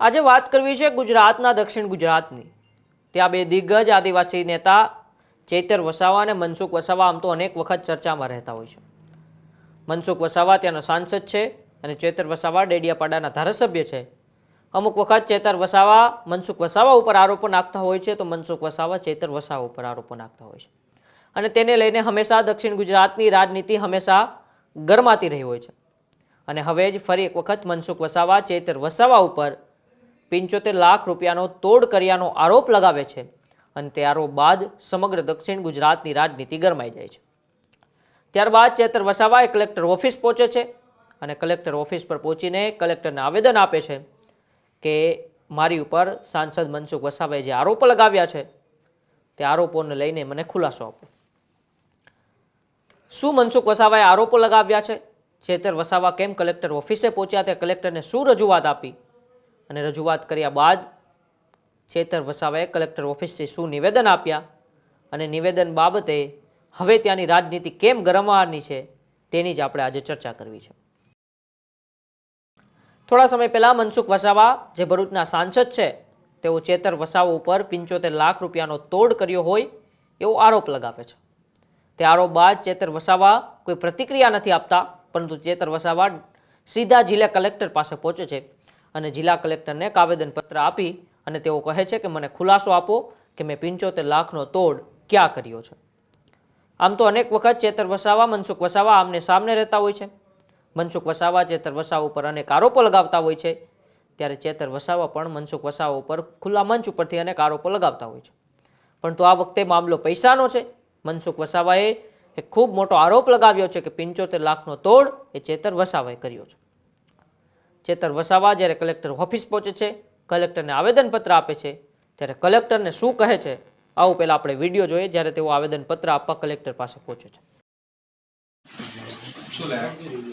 આજે વાત કરવી છે ગુજરાતના દક્ષિણ ગુજરાતની. ત્યાં બે દિગ્ગજ આદિવાસી નેતા ચૈતર વસાવા અને મનસુખ વસાવા આમ તો અનેક વખત ચર્ચામાં રહેતા હોય છે. મનસુખ વસાવા ત્યાંના સાંસદ છે અને ચેતર વસાવા ડેડિયાપાડાના ધારાસભ્ય છે. અમુક વખત ચેતર વસાવા, મનસુખ વસાવા ઉપર આરોપો નાખતા હોય છે તો મનસુખ વસાવા ચેતર વસાવા ઉપર આરોપો નાખતા હોય છે. અને તેને લઈને હંમેશા દક્ષિણ ગુજરાતની રાજનીતિ હંમેશા ગરમાતી રહી હોય છે. અને હવે જ ફરી એક વખત મનસુખ વસાવા, ચેતર વસાવા ઉપર પંચોતેર લાખ રૂપિયાનો તોડ કર્યાનો આરોપ લગાવે છે અને તે આરોપ બાદ સમગ્ર દક્ષિણ ગુજરાતની રાજનીતિ ગરમાઈ જાય છે. ત્યારબાદ ચેતર વસાવાએ કલેક્ટર ઓફિસ પહોંચે છે અને કલેક્ટર ઓફિસ પર પહોંચીને કલેક્ટરને આવેદન આપે છે કે મારી ઉપર સાંસદ મનસુખ વસાવાએ જે આરોપો લગાવ્યા છે, તે આરોપોને લઈને મને ખુલાસો આપો. શું મનસુખ વસાવાએ આરોપો લગાવ્યા છે? ચેતર વસાવા કેમ કલેક્ટર ઓફિસે પહોંચ્યા? તે કલેક્ટરને શું રજૂઆત આપી? અને રજૂઆત કર્યા બાદ ચેતર વસાવાએ કલેક્ટર ઓફિસથી શું નિવેદન આપ્યા અને નિવેદન બાબતે હવે ત્યાંની રાજનીતિ કેમ ગરમવાની છે તેની જ આપણે આજે ચર્ચા કરવી છે. થોડા સમય પહેલાં મનસુખ વસાવા, જે ભરૂચના સાંસદ છે, તેઓ ચેતર વસાવા ઉપર પંચોતેર લાખ રૂપિયાનો તોડ કર્યો હોય એવો આરોપ લગાવે છે. તે આરોપ બાદ ચેતર વસાવા કોઈ પ્રતિક્રિયા નથી આપતા, પરંતુ ચેતર વસાવા સીધા જિલ્લા કલેક્ટર પાસે પહોંચે છે. અને જિલ્લા કલેક્ટરને એક આવેદનપત્ર આપી અને તેઓ કહે છે કે મને ખુલાસો આપો કે મેં પંચોતેર લાખનો તોડ ક્યાં કર્યો છે. આમ તો અનેક વખત ચેતર વસાવા, મનસુખ વસાવા આમને સામને રહેતા હોય છે. મનસુખ વસાવા ચેતર વસાવા ઉપર અનેક આરોપો લગાવતા હોય છે. ત્યારે ચેતર વસાવા પણ મનસુખ વસાવા ઉપર ખુલ્લા મંચ ઉપરથી અનેક આરોપો લગાવતા હોય છે. પણ તો આ વખતે મામલો પૈસાનો છે. મનસુખ વસાવાએ એક ખૂબ મોટો આરોપ લગાવ્યો છે કે પંચોતેર લાખનો તોડ એ ચેતર વસાવાએ કર્યો છે. ચેતર વસાવા જ્યારે કલેક્ટર ઓફિસ પહોંચે છે, કલેક્ટરને આવેદનપત્ર આપે છે, ત્યારે કલેક્ટરને શું કહે છે, આવું પહેલાં આપણે વીડિયો જોઈએ જ્યારે તેઓ આવેદનપત્ર આપવા કલેક્ટર પાસે પહોંચે છે.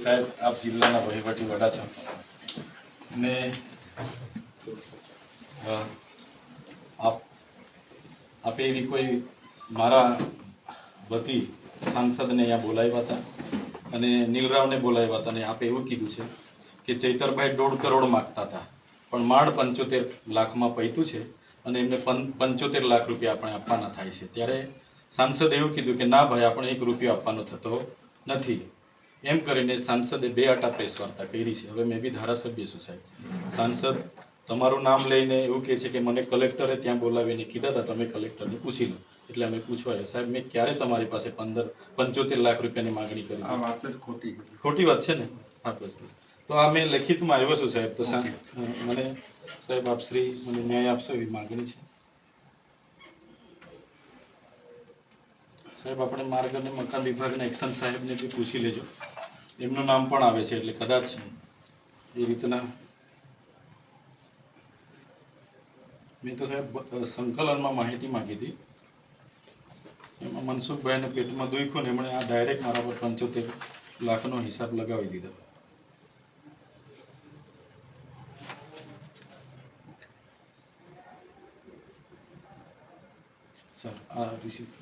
સાહેબ, આપ ને આપ, આપે એવી કોઈ મારા વતી સાંસદને અહીંયા બોલાવ્યા હતા? અને નીલરાવને બોલાવ્યા હતા, અને આપે એવું કીધું છે? કે ચૈતરભાઈ દોઢ કરોડ માગતા હતા. પણ માંડ પંચોતેર લાખમાં પૈતું છે અને એમને પંચોતેર લાખ રૂપિયા આપણે આપવાના થાય છે. ત્યારે સાંસદે એવું કીધું કે ના ભાઈ આપણે એક રૂપિયો આપવાનો થતો નથી. એમ કરીને સાંસદે બે આટા પ્રેસ વાર્તા કરી છે. હવે મેં બી ધારાસભ્ય છું સાહેબ. સાંસદ તમારું નામ લઈને એવું કહે છે કે મને કલેક્ટરે ત્યાં બોલાવીને કીધા હતા તમે કલેક્ટરને પૂછી લો. એટલે અમે પૂછવા આવ્યા. સાહેબ મેં ક્યારે તમારી પાસે પંદર પંચોતેર લાખ રૂપિયાની માંગણી કરી? આ વાત જ ખોટી. ખોટી વાત છે ને? હા બસ બસ. તો આ મેં લખિતમાં આવ્યો છું સાહેબ, તો મને સાહેબ આપ શ્રી મને ન્યાય આપશો એવી માગણી છે. સાહેબ, આપણે માર્ગ અને મકાન વિભાગના એક્શન સાહેબને બી પૂછી લેજો. એમનું નામ પણ આવે છે એટલે કદાચ એ રીતના. મેં તો સાહેબ સંકલનમાં માહિતી માગી હતી. એમાં મનસુખભાઈને પેટમાં દુખ્યું ને એમણે આ ડાયરેક્ટ મારા પર પંચોતેર લાખનો હિસાબ લગાવી દીધો. રિસીપ્ટ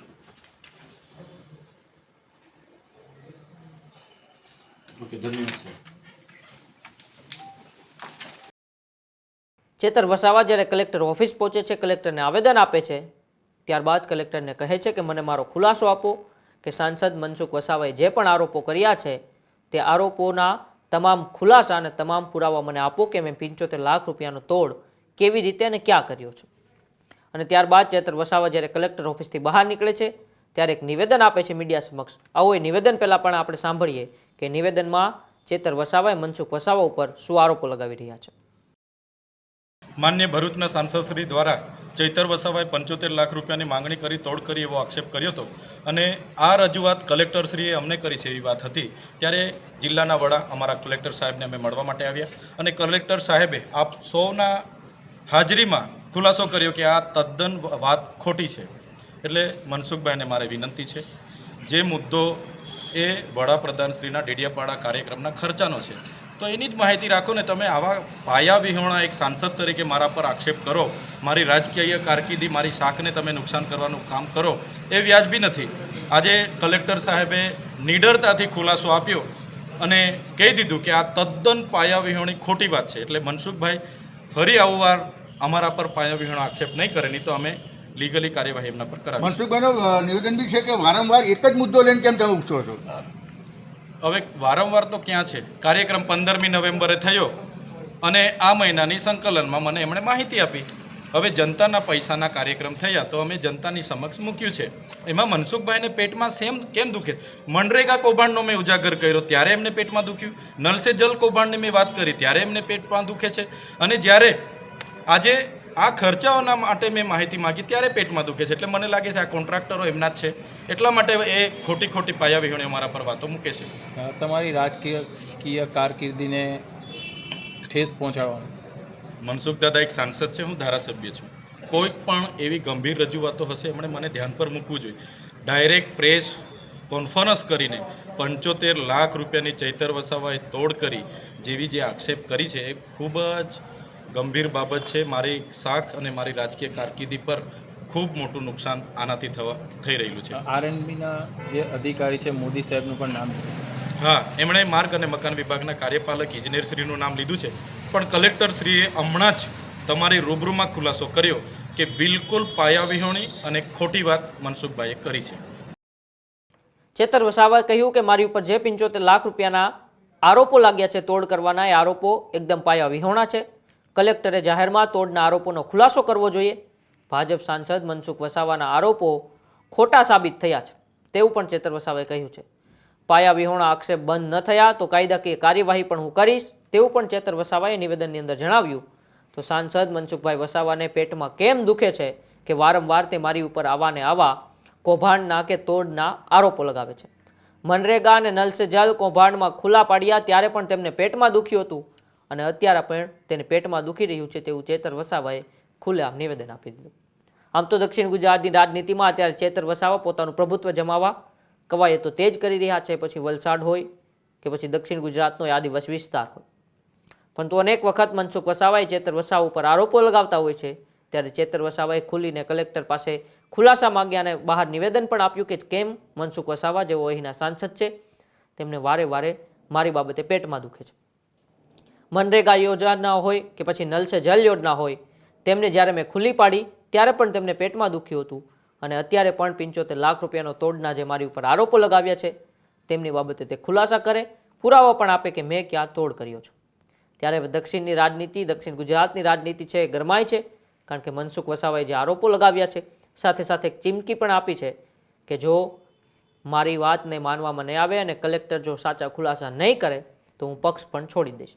ઓકે ધન્યવાદ સર ચેતર વસાવા જ્યારે કલેક્ટર ઓફિસ પહોંચે છે કલેક્ટરને આવેદન આપે છે ત્યારબાદ કલેક્ટરને કહે છે કે મને મારો ખુલાસો આપો કે સાંસદ મનસુખ વસાવાએ જે પણ આરોપો કર્યા છે તે આરોપોના તમામ ખુલાસા અને તમામ પુરાવા મને આપો કે મેં પંચોતેર લાખ રૂપિયાનો તોડ કેવી રીતે અને ક્યાં કર્યો છે. અને ત્યારબાદ ચેતર વસાવા જ્યારે કલેક્ટર ઓફિસથી બહાર નીકળે છે, ત્યારે એક નિવેદન આપે છે મીડિયા સમક્ષ. આવું એ નિવેદન પહેલાં પણ આપણે સાંભળીએ કે નિવેદનમાં ચેતર વસાવાએ મનસુખ વસાવા ઉપર શું આરોપો લગાવી રહ્યા છે. માન્ય ભરૂચના સાંસદશ્રી દ્વારા ચૈતર વસાવાએ પંચોતેર લાખ રૂપિયાની માંગણી કરી, તોડ કરી એવો આક્ષેપ કર્યો હતો. અને આ રજૂઆત કલેક્ટરશ્રીએ અમને કરી છે એવી વાત હતી. ત્યારે જિલ્લાના વડા અમારા કલેક્ટર સાહેબને અમે મળવા માટે આવ્યા. અને કલેક્ટર સાહેબે આપ સૌના હાજરીમાં ખુલાસો કર્યો કે આ તદ્દન વાત ખોટી છે. એટલે મનસુખભાઈને મારે વિનંતી છે, જે મુદ્દો એ વડાપ્રધાનશ્રીના ડેડિયાપાડા કાર્યક્રમના ખર્ચાનો છે, તો એની જ માહિતી રાખો ને તમે આવા પાયા વિહોણા એક સાંસદ તરીકે મારા પર આક્ષેપ કરો, મારી રાજકીય કારકિર્દી, મારી શાકને તમે નુકસાન કરવાનું કામ કરો, એ વ્યાજબી નથી. આજે કલેક્ટર સાહેબે નિડરતાથી ખુલાસો આપ્યો અને કહી દીધું કે આ તદ્દન પાયા વિહોણી ખોટી વાત છે. એટલે મનસુખભાઈ, ફરી આવું વાર અમારા પર પાયાવિહોણો આક્ષેપ નહીં કરે નહીં તો અમે લીગલી કાર્યવાહી એમના પર કરાવી મનસુખભાઈનો નિવેદન બી છે કે વારંવાર એક જ મુદ્દો લઈને કેમ તમે ઉછળો છો? હવે વારંવાર તો ક્યાં છે? કાર્યક્રમ પંદરમી નવેમ્બરે થયો અને આ મહિનાની સંકલનમાં મને એમણે માહિતી આપી. હવે જનતાના પૈસાના કાર્યક્રમ થયા તો અમે જનતાની સમક્ષ મૂક્યું છે. એમાં મનસુખભાઈને પેટમાં સેમ કેમ દુખે? મનરેગા કૌભાંડનો મેં ઉજાગર કર્યો ત્યારે એમને પેટમાં દુખ્યું. નલસે જલ કૌભાંડની મેં વાત કરી ત્યારે એમને પેટમાં દુખે છે. અને જ્યારે આજે આ ખર્ચાઓના માટે મેં માહિતી માગી ત્યારે પેટમાં દુખે છે. એટલે મને લાગે છે આ કોન્ટ્રાક્ટરો એમના જ છે. એટલા માટે એ ખોટી ખોટી પાયા વિહોણી અમારા પર વાતો મૂકે છે. તમારી રાજકીય કારકિર્દીને ઠેસ પહોંચાડવાની. મનસુખ દાદા એક સાંસદ છે હું ધારાસભ્ય છું. કોઈ પણ એવી ગંભીર રજૂઆતો હશે એમણે મને ધ્યાન પર મૂકવું જોઈએ. ડાયરેક્ટ પ્રેસ કોન્ફરન્સ કરીને પંચોતેર લાખ રૂપિયાની ચૈતર વસાવાએ તોડ કરી જેવી જે આક્ષેપ કરી છે એ ખૂબ જ ગંભીર બાબત છે. મારી શાખ અને મારી રાજકીય કારકિર્દી પર ખૂબ મોટું નુકસાન આનાથી થવા થઈ રહ્યું છે. આરએનબીના જે અધિકારી છે મોદી સાહેબનું પણ નામ હા એમણે માર્ગ અને મકાન વિભાગના કાર્યપાલક ઇજનેરશ્રીનું નામ લીધું છે. પણ કલેક્ટરશ્રીએ હમણાં જ તમારી રૂબરૂમાં ખુલાસો કર્યો કે બિલકુલ પાયાવિહોણી અને ખોટી વાત મનસુખભાઈએ કરી છે. ચેતર વસાવાએ કહ્યું કે મારી ઉપર જે પંચોતેર લાખ રૂપિયાના આરોપો લાગ્યા છે તોડ કરવાના એ આરોપો એકદમ પાયા વિહોણા છે. કલેક્ટરે જાહેરમાં તોડના આરોપોનો ખુલાસો કરવો જોઈએ. ભાજપ સાંસદ મનસુખ વસાવાના આરોપો ખોટા સાબિત થયા છે, તેવું પણ ચેતર વસાવાએ કહ્યું છે. પાયા વિહોણા આક્ષેપ બંધ ન થયા તો કાયદાકીય કાર્યવાહી પણ હું કરીશ, તેવું પણ ચેતર વસાવાએ નિવેદનની અંદર જણાવ્યું. તો સાંસદ મનસુખભાઈ વસાવાને પેટમાં કેમ દુખે છે કે વારંવાર તે મારી ઉપર આવા ને આવા કૌભાંડના કે તોડના આરોપો લગાવે છે? મનરેગા અને નલ જલ કૌભાંડમાં ખુલ્લા પાડ્યા ત્યારે પણ તેમને પેટમાં દુખ્યું હતું. અને અત્યારે પણ તેને પેટમાં દુખી રહ્યું છે તેવું ચેતર વસાવાએ ખુલ્લેઆમ નિવેદન આપી દીધું. આમ તો દક્ષિણ ગુજરાતની રાજનીતિમાં અત્યારે ચેતર વસાવા, પોતાનું પ્રભુત્વ જમાવવા કવાયતો તેજ કરી રહ્યા છે. પછી વલસાડ હોય કે પછી દક્ષિણ ગુજરાતનો આદિવાસી વિસ્તાર હોય. પરંતુ અનેક વખત મનસુખ વસાવાએ ચેતર વસાવા ઉપર આરોપો લગાવતા હોય છે. ત્યારે ચેતર વસાવાએ ખુલીને કલેક્ટર પાસે ખુલાસા માંગ્યા અને બહાર નિવેદન પણ આપ્યું કે કેમ મનસુખ વસાવા, જેઓ અહીંના સાંસદ છે, તેમને વારે વારે મારી બાબતે પેટમાં દુખે છે. મનરેગા યોજના હોય કે પછી નલ સે જલ યોજના હોય, તેમને જ્યારે મેં ખુલ્લી પાડી, ત્યારે પણ તેમને પેટમાં દુખ્યું હતું. અને અત્યારે પણ પંચોતેર લાખ રૂપિયાનો તોડના જે મારી ઉપર આરોપો લગાવ્યા છે, તેમની બાબતે તે ખુલાસા કરે, પુરાવા પણ આપે કે મેં ક્યાં તોડ કર્યો છું. ત્યારે દક્ષિણની રાજનીતિ, દક્ષિણ ગુજરાતની રાજનીતિ છે એ ગરમાય છે, કારણ કે મનસુખ વસાવાએ જે આરોપો લગાવ્યા છે, સાથે સાથે એક ચીમકી પણ આપી છે કે જો મારી વાતને માનવામાં નહીં આવે અને કલેક્ટર જો સાચા ખુલાસા નહીં કરે, તો હું પક્ષ પણ છોડી દઈશ.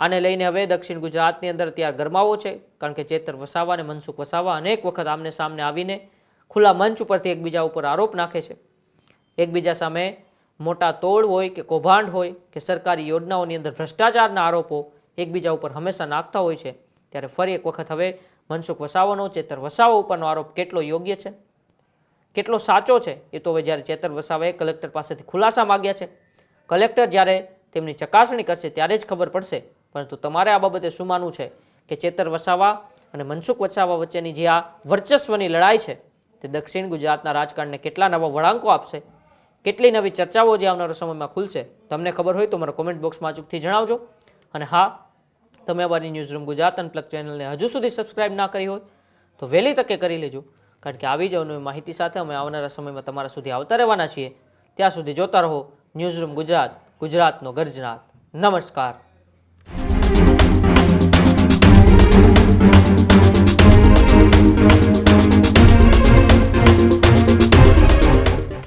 આને લઈને હવે દક્ષિણ ગુજરાતની અંદર ત્યાં ગરમાવો છે, કારણ કે ચેતર વસાવા અને મનસુખ વસાવા અનેક વખત આમને સામને આવીને ખુલ્લા મંચ ઉપરથી એકબીજા ઉપર આરોપ નાખે છે. એકબીજા સામે મોટા તોડ હોય કે કૌભાંડ હોય કે સરકારી યોજનાઓની અંદર ભ્રષ્ટાચારના આરોપો એકબીજા ઉપર હંમેશા નાખતા હોય છે, ત્યારે ફરી એક વખત હવે મનસુખ વસાવાનો, ચેતર વસાવા ઉપરનો આરોપ કેટલો યોગ્ય છે? કેટલો સાચો છે? એ તો હવે જ્યારે ચેતર વસાવાએ કલેક્ટર પાસેથી ખુલાસા માગ્યા છે. કલેક્ટર જ્યારે તેમની ચકાસણી કરશે ત્યારે જ ખબર પડશે. પરંતુ તમારે આ બાબતે શું માનવું છે કે ચેતર વસાવા અને મનસુખ વસાવા વચ્ચેની જે આ વર્ચસ્વની લડાઈ છે, તે દક્ષિણ ગુજરાતના રાજકારણને કેટલા નવા વળાંકો આપશે? કેટલી નવી ચર્ચાઓ જે આવનારા સમયમાં ખુલશે? તમને ખબર હોય તો મારા કોમેન્ટ બોક્સમાં અચૂકથી જણાવજો. અને હા, તમે અમારી ન્યૂઝરૂમ ગુજરાત અનપ્લગ ચેનલને હજુ સુધી સબસ્ક્રાઇબ ના કરી હોય, તો વહેલી તકે કરી લેજો. કારણ કે આવી જ અવનવી માહિતી સાથે અમે આવનારા સમયમાં તમારા સુધી આવતા રહેવાના છીએ. ત્યાં સુધી જોતા રહો ન્યૂઝરૂમ ગુજરાત, ગુજરાતનો ગર્જનાથ. નમસ્કાર.